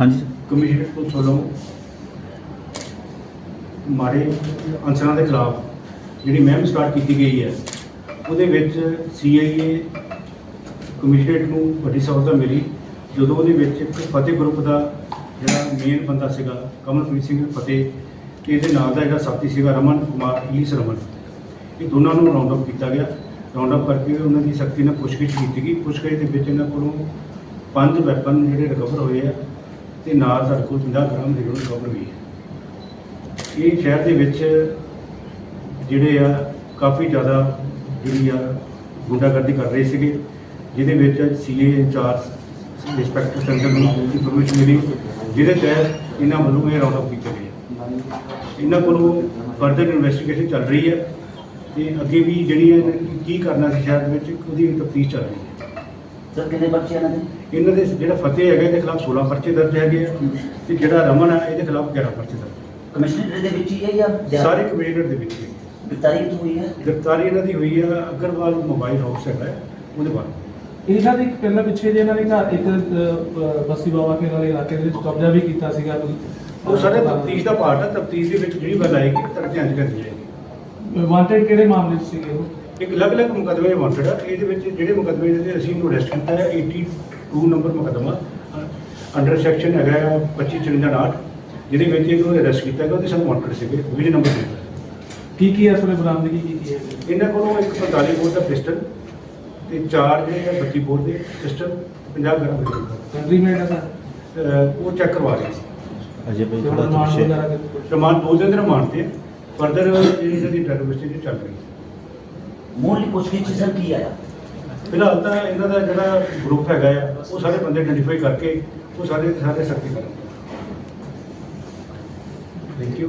ਹਾਂਜੀ। Commissioner police ਵੱਲੋਂ ਮਾੜੇ ਅਨਸਰਾਂ ਦੇ ਖਿਲਾਫ ਜਿਹੜੀ ਮੁਹਿੰਮ ਸਟਾਰਟ ਕੀਤੀ ਗਈ ਹੈ, ਉਹਦੇ ਵਿੱਚ ਸੀਆਈਏ ਕਮਿਸ਼ਨਰੇਟ ਨੂੰ ਵੱਡੀ ਸਫਲਤਾ ਮਿਲੀ। ਜਦੋਂ ਉਹਦੇ ਵਿੱਚ ਇੱਕ ਫਤਿਹ ਗਰੁੱਪ ਦਾ ਜਿਹੜਾ ਮੇਨ ਬੰਦਾ ਸੀਗਾ, ਕਮਲਪ੍ਰੀਤ ਸਿੰਘ ਫਤਿਹ, ਤੇ ਇਹਦੇ ਨਾਲ ਦਾ ਜਿਹੜਾ ਸਾਥੀ ਸੀਗਾ ਰਮਨ ਕੁਮਾਰ, ਈਸ ਰਮਨ, ਇਹ ਦੋਨਾਂ ਨੂੰ ਰਾਉਂਡ ਅਪ ਕੀਤਾ ਗਿਆ। ਰਾਉਂਡ ਅਪ ਕਰਕੇ ਉਹਨਾਂ ਦੀ ਸਖਤੀ ਨਾਲ ਪੁੱਛਗਿੱਛ ਕੀਤੀ ਗਈ। ਪੁੱਛਗਿੱਛ ਦੇ ਵਿੱਚ ਇਹਨਾਂ ਕੋਲੋਂ ਪੰਜ ਵੈਪਨ ਜਿਹੜੇ ਰਿਕਵਰ ਹੋਏ ਆ ਤੇ ਨਾਲ ਸਾਡੇ ਕੋਲ 50 ਗ੍ਰਾਮ ਹੈਰੋਇਨ ਰਿਕਵਰ ਹੋਈ ਹੈ। ਇਹ ਸ਼ਹਿਰ ਦੇ ਵਿੱਚ ਜਿਹੜੇ ਆ, ਕਾਫੀ ਜ਼ਿਆਦਾ ਜਿਹੜੀ ਆ, ਗੁੰਡਾਗਰਦੀ ਕਰ ਰਹੇ ਸੀਗੇ, ਜਿਹਦੇ ਵਿੱਚ ਸੀਏ ਇੰਚਾਰਜ ਇੰਸਪੈਕਟਰ ਸੰਗਤ ਨੂੰ ਇਨਫੋਰਮੇਸ਼ਨ ਮਿਲੀ, ਜਿਹਦੇ ਤਹਿਤ ਇਹਨਾਂ ਵੱਲੋਂ ਇਹ ਰਾਉਂਡ ਅਪ ਕੀਤੇ ਗਏ। ਇਹਨਾਂ ਕੋਲੋਂ ਫਰਦਰ ਇਨਵੈਸਟੀਗੇਸ਼ਨ ਚੱਲ ਰਹੀ ਹੈ ਤੇ ਅੱਗੇ ਵੀ ਜਿਹੜੀ ਹੈ ਕੀ ਕਰਨਾ ਸੀ ਸ਼ਹਿਰ ਦੇ ਵਿੱਚ, ਉਹਦੀ ਤਫਤੀਸ਼ ਚੱਲ ਰਹੀ ਹੈ। ਸਰ ਕਿੰਨੇ ਬੱਚੇ ਇਹਨਾਂ ਦੇ ਇਹਨਾਂ ਦੇ ਜਿਹੜਾ ਫਤਿਹ ਹੈਗਾ ਇਹਦੇ ਖਿਲਾਫ 16 ਪਰਚੇ ਦਰਜ ਹੈਗੇ ਆ। ਤੇ ਜਿਹੜਾ ਰਮਨ ਹੈ ਇਹਦੇ ਖਿਲਾਫ 11 ਪਰਚੇ ਦਰਜ ਕਮਿਸ਼ਨਰ ਦੇ ਵਿੱਚ ਹੀ ਹੈ ਜਾਂ। ਸਾਰੇ ਕਮਿਊਨਿਟ ਦੇ ਵਿੱਚ ਹੀ। ਗ੍ਰਿਫਤਾਰੀ ਕਿੱਥੋਂ ਹੋਈ ਹੈ? ਗ੍ਰਿਫਤਾਰੀ ਇਹਨਾਂ ਦੀ ਹੋਈ ਹੈ ਅਗਰਵਾਲ ਮੋਬਾਈਲ ਹਾਊਸ ਹੈਗਾ ਹੈ, ਉਹਦੇ ਬਾਅਦ ਇਹਨਾਂ ਦੇ ਇੱਕ ਪਹਿਲਾਂ ਪਿੱਛੇ ਜੇ ਇਹਨਾਂ ਨੇ ਘਰ ਇੱਕ ਅਹ, ਬਸੀ ਬਾਬਾ ਕੇ ਵਾਲੇ ਇਲਾਕੇ ਦੇ ਵਿੱਚ ਕਬਜ਼ਾ ਵੀ ਕੀਤਾ ਸੀਗਾ। ਕੋਈ ਉਹ ਸਾਰੇ ਤਫਤੀਸ਼ ਦਾ ਪਾਰਟ ਹੈ ਤਫਤੀਸ਼ ਦੇ ਵਿੱਚ ਜਿਹੜੀ ਗੱਲ ਆਏਗੀ ਤਾਂ ਧਿਆਨ ਚ ਕਰਨੀ ਜਾਏਗੀ ਵਾਂਟਡ ਕਿਹੜੇ ਮਾਮਲੇ 'ਚ ਸੀਗੇ ਉਹ? ਇੱਕ ਅਲੱਗ-ਅਲੱਗ ਮੁਕੱਦਮੇ ਵਾਂਟਡ ਆ। ਇਹਦੇ ਵਿੱਚ ਜਿਹੜੇ ਮੁਕੱਦਮੇ ਦੇ ਅਸੀਂ ਇਹਨੂੰ ਅਰੈਸਟ ਕੀਤਾ ਹੈ। 82 ਨੰਬਰ ਮੁਕੱਦਮਾ ਅੰਡਰ ਸੈਕਸ਼ਨ ਹੈਗਾ ਆ 2559 ਜਿਹਦੇ ਵਿੱਚ ਇਹਨੂੰ ਅਰੈਸਟ ਕੀਤਾ ਗਿਆ ਉਹਦੇ ਸਾਨੂੰ ਵਾਂਟਡ ਸੀਗੇ। ਵੀਹ ਨੰਬਰ ਦੇ ਕੀ ਕੀ ਇਸ ਵੇਲੇ ਬਰਾਮਦਗੀ? ਕੀਤੀ ਹੈ? ਇਹਨਾਂ ਕੋਲੋਂ ਇੱਕ 45 ਬੋਰ ਦਾ ਪਿਸਟਲ ਤੇ ਚਾਰ ਜਿਹੜੇ ਆ 32 ਬੋਰ ਦੇ ਪਿਸਟਲ 50 ਗ੍ਰਾਮ ਦੇ ਕੰਟਰੀ ਮੇਡ ਹੈ ਸਰ? ਉਹ ਚੈੱਕ ਕਰਵਾ ਰਹੇ ਸੀ। ਅਜੇ ਤੇ ਥੋੜਾ ਪਿੱਛੇ। ਵਗੈਰਾ? ਰਿਮਾਂਡ ਦੋ ਦਿਨ ਦੇ ਰਿਮਾਂਡ ਤੇ। ਫਰਦਰ ਜਿਹੜੀ ਇਹਨਾਂ ਦੀ ਚੱਲ ਰਹੀ ਹੈ। ਮੂਲ ਪੁੱਛਗਿੱਛ ਸਰ ਕੀ ਆਇਆ? ਫਿਲਹਾਲ ਤਾਂ ਇਹਨਾਂ ਦਾ ਜਿਹੜਾ ਗਰੁੱਪ ਹੈਗਾ ਆ, ਉਹ ਸਾਰੇ ਬੰਦੇ ਆਇਡੈਂਟੀਫਾਈ ਕਰਕੇ, ਉਹ ਸਾਰੇ ਸਾਰੇ ਸਖਤੀ ਕਰਨ ਥੈਂਕ ਯੂ